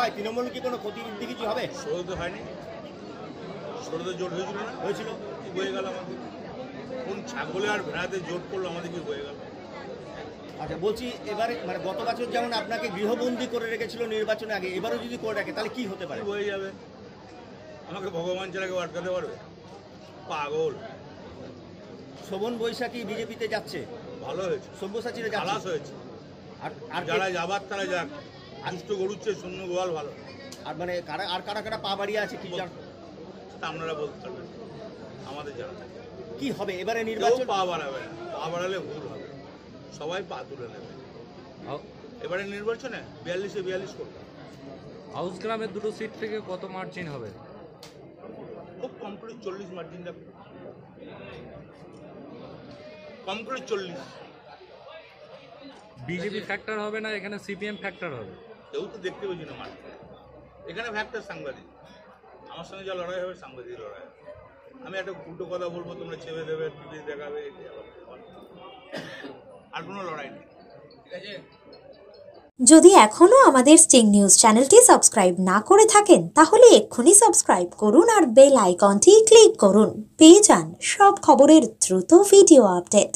হয়? তৃণমূল কি কোনো ক্ষতিবৃদ্ধি কিছু হবে? তো হয়নি। সৌরভের জোট হয়েছিল না। হয়েছিল। কি বয়ে গেল আমাদের? কোন ছাগলে আর ভেড়াতে জোট করল আমাদের কি বয়ে গেল? আচ্ছা বলছি এবারে মানে গত বছর যেমন আপনাকে গৃহবন্দী করে রেখেছিল নির্বাচনে আগে এবারও যদি করে রাখে তাহলে কি হতে পারে? বয়ে যাবে? আমাকে ভগবান ছাড়া কেউ আটকাতে পারবে? পাগল। শোভন বৈশাখী বিজেপিতে যাচ্ছে? ভালো হয়েছে। সব্যসাচীরা খালাস হয়েছে। আর আর যারা যাবার তারা যাক। দুষ্ট গরুচ্ছে শূন্য গোয়াল ভালো। আর মানে কারা আর কারা কারা পা বাড়িয়ে আছে কি তা আপনারা বলতে পারবেন। আমাদের জানা। কি হবে? এবারে নির্বাচন পা বাড়াবে না। পা বাড়ালে ভুল হবে। সবাই পা তুলে নেবে। এবারে নির্বাচনে বিয়াল্লিশে বিয়াল্লিশ করবে। হাউস গ্রামের দুটো সিট থেকে কত মার্জিন হবে? খুব কম করে চল্লিশ মার্জিন রাখবে কম করে চল্লিশ। বিজেপি ফ্যাক্টর হবে না এখানে সিপিএম ফ্যাক্টর হবে। কেউ তো দেখতে পেয়েছি না মাঠ। এখানে ফ্যাক্টর সাংবাদিক। আমার সঙ্গে যা লড়াই হবে, সাংবাদিক লড়াই আমি একটা উল্টো কথা বলব, তোমরা চেপে দেবে, টিভি দেখাবে। আর কোনো লড়াই নেই। ঠিক আছে? যদি এখনও আমাদের স্টিং নিউজ চ্যানেলটি সাবস্ক্রাইব না করে থাকেন, তাহলে এক্ষুনি সাবস্ক্রাইব করুন আর বেল আইকনটি ক্লিক করুন। পেয়ে যান সব খবরের দ্রুত ভিডিও আপডেট।